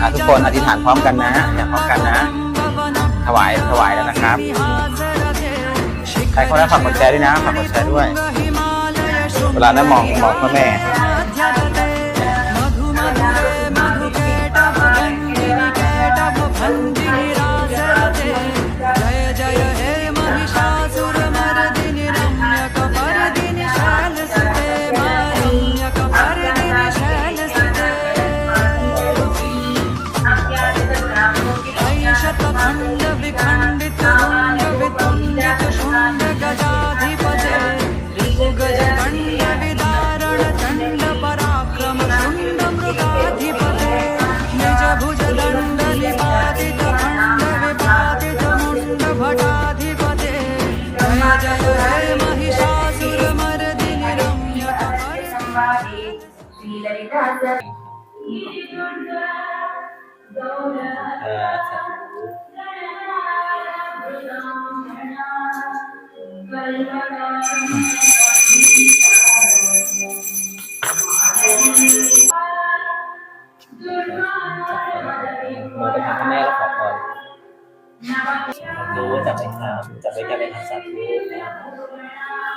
อะทุกคนอธิษฐานพร้อมกันนะอย่าพร้อมกันนะ ถวายถวายแล้วนะครับใครคนนั้นฝากกดแชร์ด้วยนะฝากกดแชร์ด้วย เวลานั้นมองมองพ่อแม่ रम्यकपर्दिनिมือไปทางพ่อแม่แล้วขอพรดูจับไปทางจับไปจับไปทางสาธุนะ ओम सरस्वती वयं प्रत्येकावृत्ते विजयं भामि जने सिद्धि भवन् กตกาลีกปาลินิตุกาสมาสิวาคาติ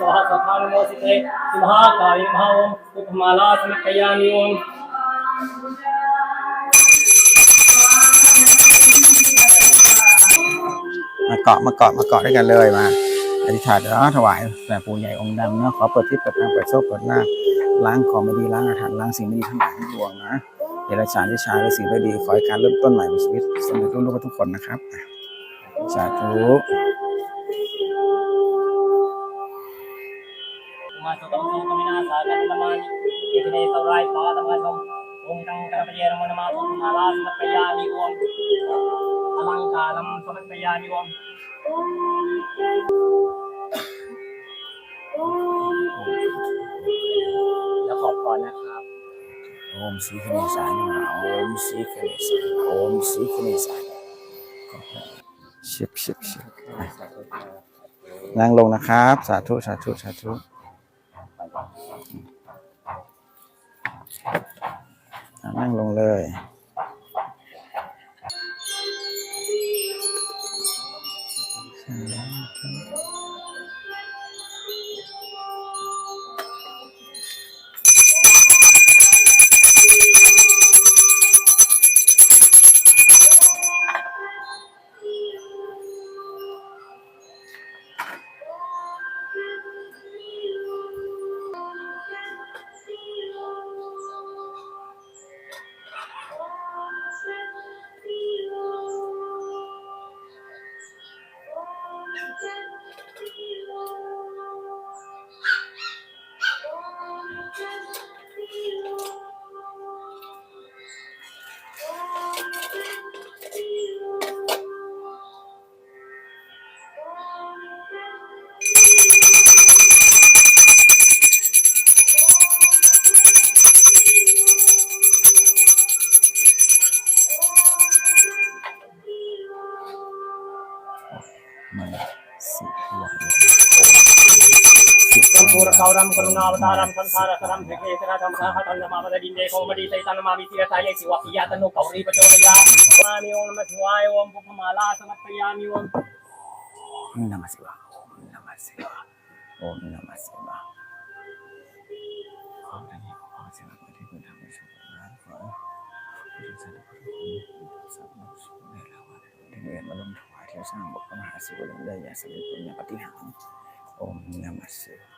สหสถานโมสิเตสิมหา มาเกาะมาเกาะมาเกาะด้วยกันเลยมาอธิษฐานแล้วถวายแด่ปู่ใหญ่องค์ดำนะขอเปิดที่เปิดทางเปิดโชคเปิดลาล้างของไม่ดีล้างอาถรรพ์ล้างสิ่งไม่ดีทั้งหลายทั้งปวงนะเดรัจฉานวิชาและสิ่งไม่ดีขอให้การเริ่มต้นใหม่ในชีวิตสำเร็จรุ่งเรืองทุกคนนะครับสาธุมาสุตังสุกมินาสากันนมานิเอิติเนสรายปาตมาชม องค์กังกระปเยรมนมาสุมาลาสมัคยานิโอมอลังกาลัมสมัคยานิโอมแล้วขอพรนะครับโอมสีคเนสายนมาโอมสีคเนสายโอมสีคเนสายขอพรชิบชิบชิบนั่งลงนะครับ สาธุ สาธุ สาธุ นั่งลงเลยมัน kauram karuna avataram sansara saram bhikshetra tamaha tanama vadinde komadi taitana mavitya saye siwa piyatanu kauri pachodaya namami om namah shivaya om pupamala samarpayami om namah shiva om namah shiva om namah shiva Om Namah Shivaya.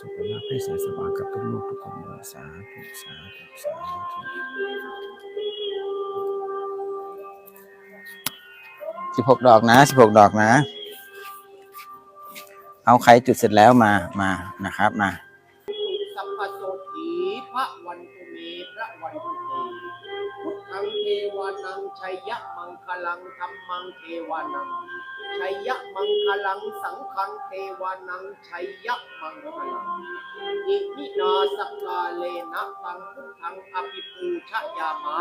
สุขภาพให้เสียสบายกับทุกลูกทุกคนเลยสาธุสาธุสาธุสิบหกดอกนะสิบหกดอกนะ เอาใครจุดเสร็จแล้วมามานะครับมา พระวันตุเมพระวันตุเตพุทธังเทวานังชัยยะมังคลังธรรมังเทวานังชัยยะมังคลังสังฆังเทวานังชัยยะมังคลังอิมินาสกกาเลนะตังพุทธังอภิปูชยามะ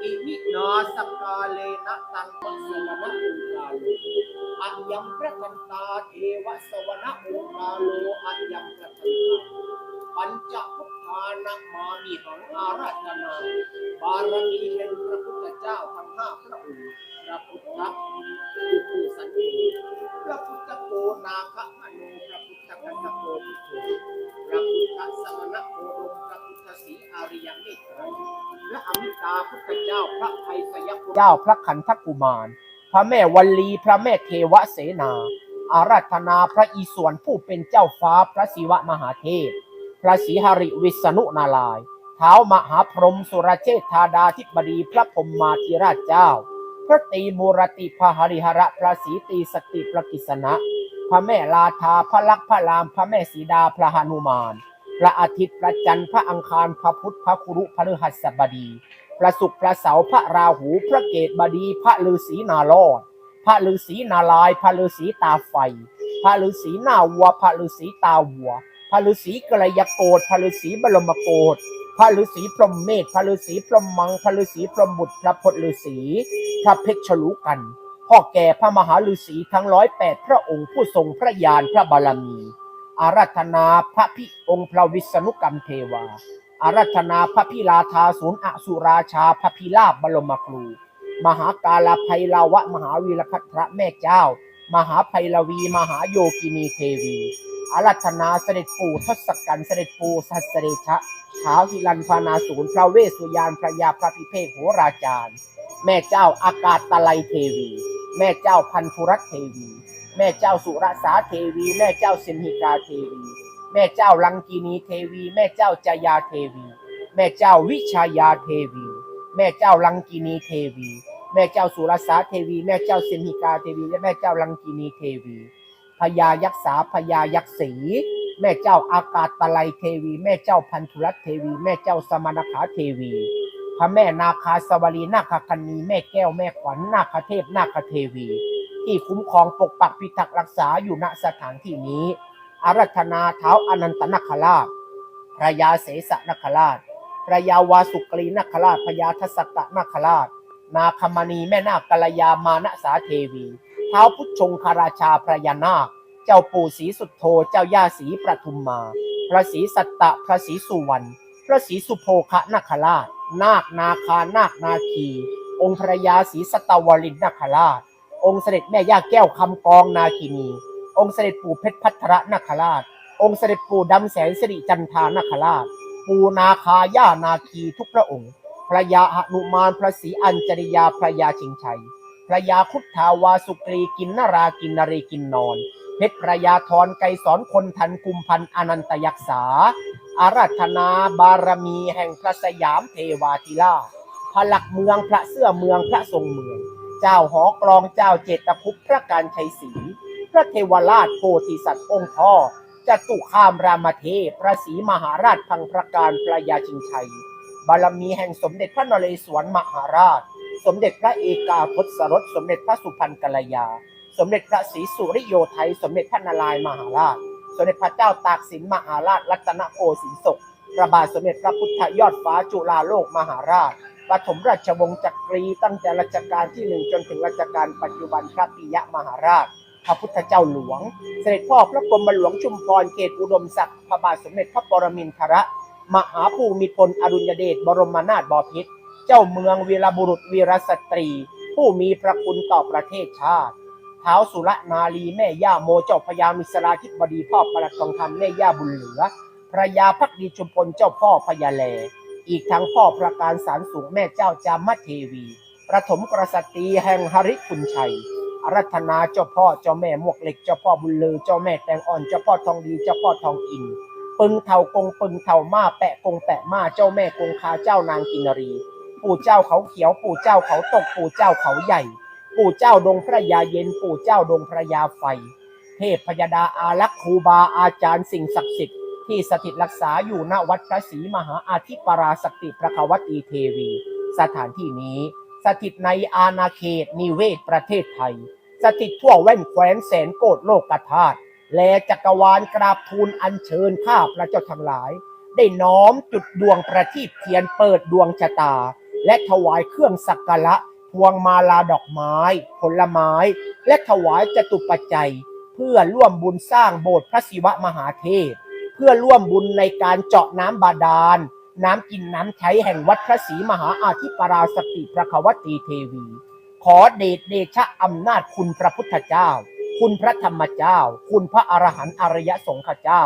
อิมินาสกกาเลนะตังวัสวนะอุกาโลอัญญัมพระคันตาเทวสวนะอุกาโลอัญญัม มามิหังอาราธนาบารมีแห่งพระพุทธเจ้าทั้งห้าพระองค์พระพุทธอุปุสันติพระพุทธโกนาคมโนพระพุทธกัสสโกพุทโธพระพุทธสมณโคดมพระพุทธศรีอาริยเมตไตรพระอมิตาพุทธเจ้าพระไทยสยพุทธเจ้าพระขันธกุมาร พระแม่วัลลีพระแม่เทวเสนา อาราธนาพระอีสวนผู้เป็นเจ้าฟ้าพระศิวะมหาเทพ พระศรีหริวิษณุนาลายณ์ ท้ามหาพรหมสุรเชษฐาดาธิบดีพระพรหมมาธิราชเจ้า พระตีมูรติพระหริหระพระศรีตีสติประกิษณะพระแม่ลาทาพระลักษ์พระราม พระแม่สีดาพระหนุมาน พระอาทิตย์พระจันทร์พระอังคารพระพุธพระคุรุพระฤหัสบดี พระศุกร์พระเสาร์พระราหู พระเกตบดี พระฤาษีนาลอด พระฤาษีนาลาย พระฤาษีตาไฟ พระฤาษีหน้าวัว พระฤาษีตาวัว พระฤาษีกระยโกฏพระฤาษีบรมโกฏ พระฤาษีพรหมเมธพระฤาษีพรหมมังพระฤาษีพรหมบุตรพระพจนฤาษีพระเพชรฉลูกัน พ่อแก่พระมหาฤาษีทั้งร้อยแปดพระองค์ผู้ทรงพระญาณพระบารมี อารัธนาพระพิองค์พระวิษณุกรรมเทวา อารัธนาพระพิลาทาศูนย์อสุราชาพระพิลาบบรมครู มหากาลภัยลาวะมหาวีรพัทระแม่เจ้า มหาภัยลวี มหาโยกินีเทวี อารัธนาเสด็จปู่ทศกัณฐ์เสด็จปู่สัสเดชะท้าวหิรันพานาศูนย์พระเวสสุยานพระยาพระพิเภกโหราจารย์ แม่เจ้าอากาศตะไลเทวี แม่เจ้าพันธุรัตเทวี แม่เจ้าสุรสาเทวี แม่เจ้าเซนหิกาเทวี แม่เจ้าลังกีนีเทวี แม่เจ้าจายาเทวี แม่เจ้าวิชายาเทวี แม่เจ้าลังกีนีเทวี แม่เจ้าสุรสาเทวี แม่เจ้าเซนหิกาเทวี และแม่เจ้าลังกีนีเทวี พญายักษาพญายักษศีแม่เจ้าอากาศตะไลเทวี แม่เจ้าพันธุรัตน์เทวี แม่เจ้าสมณขาเทวี พระแม่นาคาสวรีนาคคันนีแม่แก้วแม่ขวัญนาคเทพนาคเทวี ที่คุ้มครองปกปักพิทักษ์รักษาอยู่ณสถานที่นี้อารัธนาเท้าอนันตนาคราชพระยาเสสนาคราชพระยาวาสุกรีนาคราชพระยาทศกะนาคราช นาคมณีแม่นาคกัลยามานะสาเทวี ท้าพุทธชงคาราชาพระยานาค เจ้าปู่ศรีสุดโธเจ้าย่าศรีประทุมมา พระศรีสัตตะพระศรีสุวรรณพระศรีสุโภคะนาคราช นาคนาคานาคนาคี องค์พระยาศรีสตวรินนาคราช องค์เสด็จแม่ย่าแก้วคำกองนาคินี องค์เสด็จปู่เพชรพัทรนาคราช องค์เสด็จปู่ดำแสนสิริจันทานาคราช ปู่นาคาย่านาคีทุกพระองค์ พระยาหนุมานพระศรีอัญจริยาพระยาชิงชัย พระยาคุทธาวาสุกรีกินนารากินนรีกินนอน เพชรพระยาธรไกรสอนคนทันกุมพันธ์อนันตยักษา อาราธนาบารมีแห่งพระสยามเทวาธิราชพระหลักเมืองพระเสื้อเมืองพระทรงเมือง เจ้าหอกลองเจ้าเจตคุปพระการชัยศรีพระเทวราชโพธิสัตว์องค์พ่อจตุคามรามเทพพระศรีมหาราชพังพระการพระยาชิงชัย บารมีแห่งสมเด็จพระนเรศวรมหาราช สมเด็จพระเอกาทศรสสมเด็จพระสุพรรณกัลยา สมเด็จพระศรีสุริโยไทย สมเด็จพระนารายมหาราช สมเด็จพระเจ้าตากสินมหาราช รัตนโกสินทร์ศกพระบาทสมเด็จพระพุทธยอดฟ้าจุฬาโลกมหาราชปฐมราชวงศ์จักรีตั้งแต่รัชกาลที่หนึ่งจนถึงรัชกาลปัจจุบันพระปิยมหาราช พระพุทธเจ้าหลวง เสด็จพ่อพระกรมหลวงชุมพรเขตอุดมศักดิ์พระบาทสมเด็จพระปรมินทรมหาภูมิพลอดุลยเดชบรมนาถบพิตร เจ้าเมืองวีรบุรุษวีรสตรี ผู้มีพระคุณต่อประเทศชาติเท้าวสุรนารีแม่ย่าโมเจ้าพญามิสราธิบดีพ่อประหลัดทองคำแม่ย่าบุญเหลือพระยาพักดีชุมพลเจ้าพ่อพญาแล อีกทั้งพ่อประการสารสูงแม่เจ้าจามเทวีประถมกษัตรีแห่งหริคุณชัยอารัธนาเจ้าพ่อเจ้าแม่มวกเหล็กเจ้าพ่อบุญเลือเจ้าแม่แตงอ่อนเจ้าพ่อทองดีเจ้าพ่อทองอินปึงเถากงปึงเถามาแปะกงแปะมาเจ้าแม่กงคาเจ้านางกินรี ปู่เจ้าเขาเขียว ปู่เจ้าเขาตก ปู่เจ้าเขาใหญ่ ปู่เจ้าดงพระยาเย็น ปู่เจ้าดงพระยาไฟ เทพพยดาอารักษ์ครูบาอาจารย์สิ่งศักดิ์สิทธิ์ที่สถิตรักษาอยู่ณวัดพระศรีมหาอาธิปราสติพระควตีเทวี สถานที่นี้ สถิตในอาณาเขตนิเวศประเทศไทย สถิตทั่วแว่นแคว้นแสนโกดโลกธาตุและจักรวาลกราบทูลอัญเชิญข้าพระเจ้าทั้งหลาย ได้น้อมจุดดวงประทีปเทียนเปิดดวงชะตา และถวายเครื่องสักการะพวงมาลาดอกไม้ ผลไม้ และถวายจตุปัจจัย เพื่อร่วมบุญสร้างโบสถ์พระศิวะมหาเทพ เพื่อร่วมบุญในการเจาะน้ำบาดาล น้ำกินน้ำใช้แห่งวัดพระศรีมหาอาธิปราสติพระควตีเทวี ขอเดชเดชะอำนาจคุณพระพุทธเจ้า คุณพระธรรมเจ้า คุณพระอรหันต์อริยสงฆ์เจ้า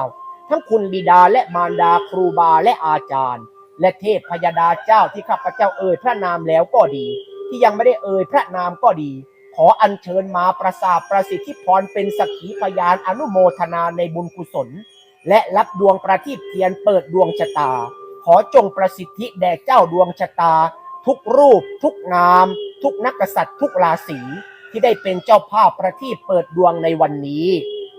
ทั้งคุณบิดาและมารดาครูบาและอาจารย์ และเทพพยดาเจ้าที่ข้าพเจ้าเอ่ยพระนามแล้วก็ดี ที่ยังไม่ได้เอ่ยพระนามก็ดี ขออัญเชิญมาประสาทประสิทธิพรเป็นสักขีพยานอนุโมทนาในบุญกุศล และรับดวงประทีปเทียนเปิดดวงชะตา ขอจงประสิทธิแด่เจ้าดวงชะตา ทุกรูป ทุกนาม ทุกนักกษัตริย์ทุกราศีที่ได้เป็นเจ้าภาพประทีปเปิดดวงในวันนี้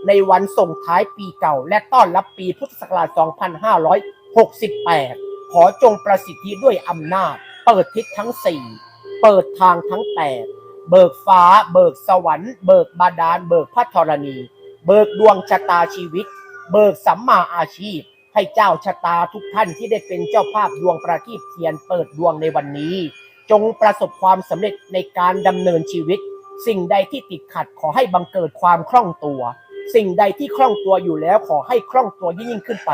ในวันส่งท้ายปีเก่าและต้อนรับปีพุทธศักราช 2568 ขอจงประสิทธิด้วยอำนาจ เปิดทิศทั้ง4เปิดทางทั้ง8เบิกฟ้า เบิกสวรรค์ เบิกบาดาล เบิกพระธรณี เบิกดวงชะตาชีวิต เบิกสัมมาอาชีพ ให้เจ้าชะตาทุกท่านที่ได้เป็นเจ้าภาพดวงประทีปเทียนเปิดดวงในวันนี้ จงประสบความสำเร็จในการดำเนินชีวิต สิ่งใดที่ติดขัดขอให้บังเกิดความคล่องตัว สิ่งใดที่คล่องตัวอยู่แล้วขอให้คล่องตัวยิ่งขึ้นไป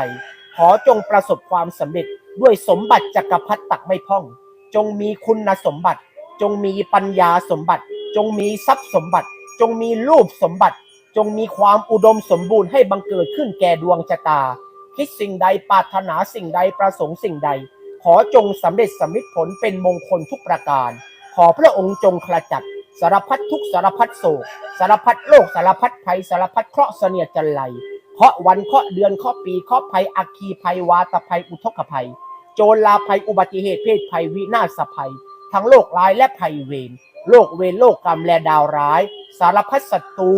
ขอจงประสบความสำเร็จ ด้วยสมบัติจักรพรรดิตักไม่พ่อง จงมีคุณสมบัติ จงมีปัญญาสมบัติ จงมีทรัพย์สมบัติ จงมีรูปสมบัติ จงมีความอุดมสมบูรณ์ให้บังเกิดขึ้นแก่ดวงชะตา คิดสิ่งใดปรารถนาสิ่งใดประสงค์สิ่งใด ขอจงสำเร็จสำลิดผลเป็นมงคลทุกประการ ขอพระองค์จงขจัดสารพัดทุกสารพัดโศก สารพัดโรคสารพัดภัยสารพัดเคราะห์เสนียดจันไรเคาะวันเคาะเดือนเคาะปีเคาะภัยอัคคีภัยวาตภัยอุทกภัย โจรลาภัยอุบัติเหตุเพศภัยวินาศภัย ทั้งโรคร้ายและภัยเวรโรคเวรโรคกรรมและดาวร้าย สารพัดศัตรู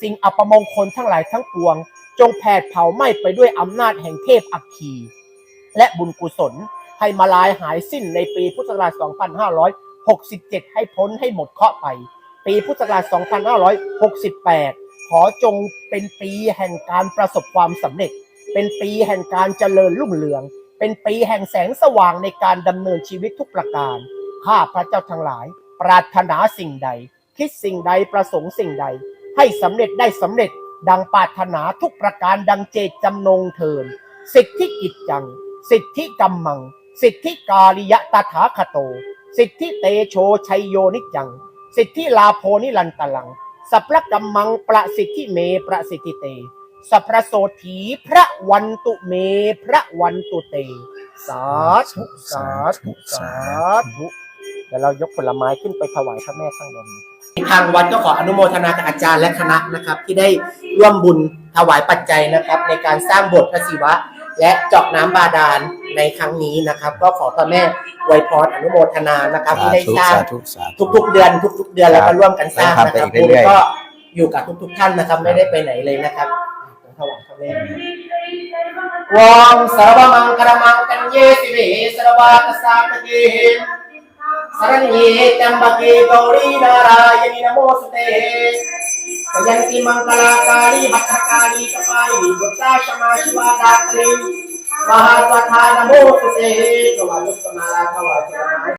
สิ่งอัปมงคลทั้งหลายทั้งปวง จงแผดเผาไหม้ไปด้วยอำนาจแห่งเทพอัคคี และบุญกุศลให้มาลายหายสิ้นในปีพุทธศักราช 2567 ให้พ้นให้หมดเคราะห์ไป ปีพุทธศักราช 2568 ขอจงเป็นปีแห่งการประสบความสำเร็จ เป็นปีแห่งการเจริญรุ่งเรือง เป็นปีแห่งแสงสว่างในการดำเนินชีวิตทุกประการ ข้าพระเจ้าทั้งหลาย ปรารถนาสิ่งใด คิดสิ่งใดประสงค์สิ่งใด ให้สำเร็จได้สำเร็จดังปรารถนาทุกประการดังเจตจำนงเทินสิทธิกิจจัง สิทธิกรรมัง สิทธิกาลิยะตถาคโต สิทธิเตโชชัยโยนิจัง สิทธิลาโพนิลันตลัง สัพพะกัมมังประสิทธิเมประสิทธิเต สัพพะโสถีพระวันตุเม พระวันตุเต สาธุสาธุสาธุเดี๋ยวเรายกผลไม้ขึ้นไปถวายพระแม่ข้างบนทางวัดก็ขออนุโมทนากับอาจารย์และคณะนะครับ ที่ได้ร่วมบุญถวายปัจจัยนะครับ ในการสร้างโบสถ์พระศิวะ และเจาะน้ำบาดาลในครั้งนี้นะครับ ก็ขอพระแม่ไวยพรอนุโมทนานะครับ ที่ได้สร้างสาธุสาธุทุกๆเดือน ทุก ๆ เดือนแล้วก็ร่วมกันสร้างครับนะครับไปอีกเรื่อยๆบุญก็อยู่กับทุก ๆ ท่านนะครับ ไม่ได้ไปไหนเลยนะครับ ถวายพระแม่วงสรวมังคารมัง